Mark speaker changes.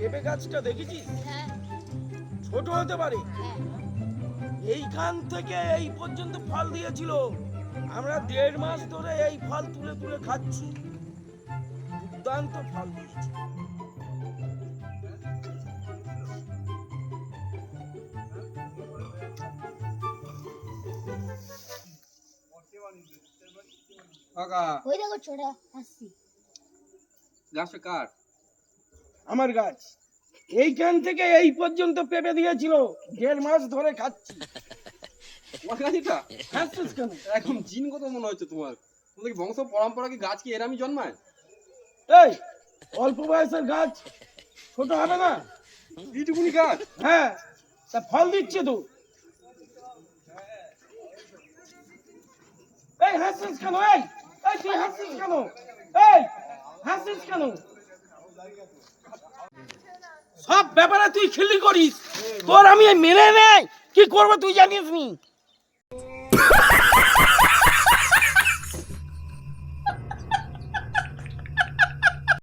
Speaker 1: পেঁপে গাছটা দেখেছিস?
Speaker 2: হ্যাঁ।
Speaker 1: ছোট হতে পারে।
Speaker 2: হ্যাঁ
Speaker 1: এইখান থেকে এই পর্যন্ত ফল দিয়েছিল। আমরা দেড় মাস ধরে এই ফল তুলে তুলে খাচ্ছি। দুর্দান্ত ফল দিয়েছে।
Speaker 3: কাকা।
Speaker 2: ওই দেখো ছোট হাসি
Speaker 3: গাছটা কার
Speaker 1: আমার গাছ। এইখান থেকে এই পর্যন্ত পেঁপে দিয়েছিল। দেড় মাস ধরে খাচ্ছি। খাচ্ছিস কেন?
Speaker 3: এখন জিনগত মনে হচ্ছে তোমার? তোমাদের বংশ পরম্পরা কি গাছ কি এরামই জন্মায়?
Speaker 1: এই অল্প বয়সের গাছ। ছোট হবে না?
Speaker 3: এইটুকুনি গাছ?
Speaker 1: হ্যাঁ তা ফল দিচ্ছে তো। এই হাসছিস কেন? এই এই তুই হাসছিস কেন? এই হাসছিস কেন? সব ব্যাপারে তুই খিল্লি করিস। তোর আমি মেনে নেই। কি করব তুই জানিস নি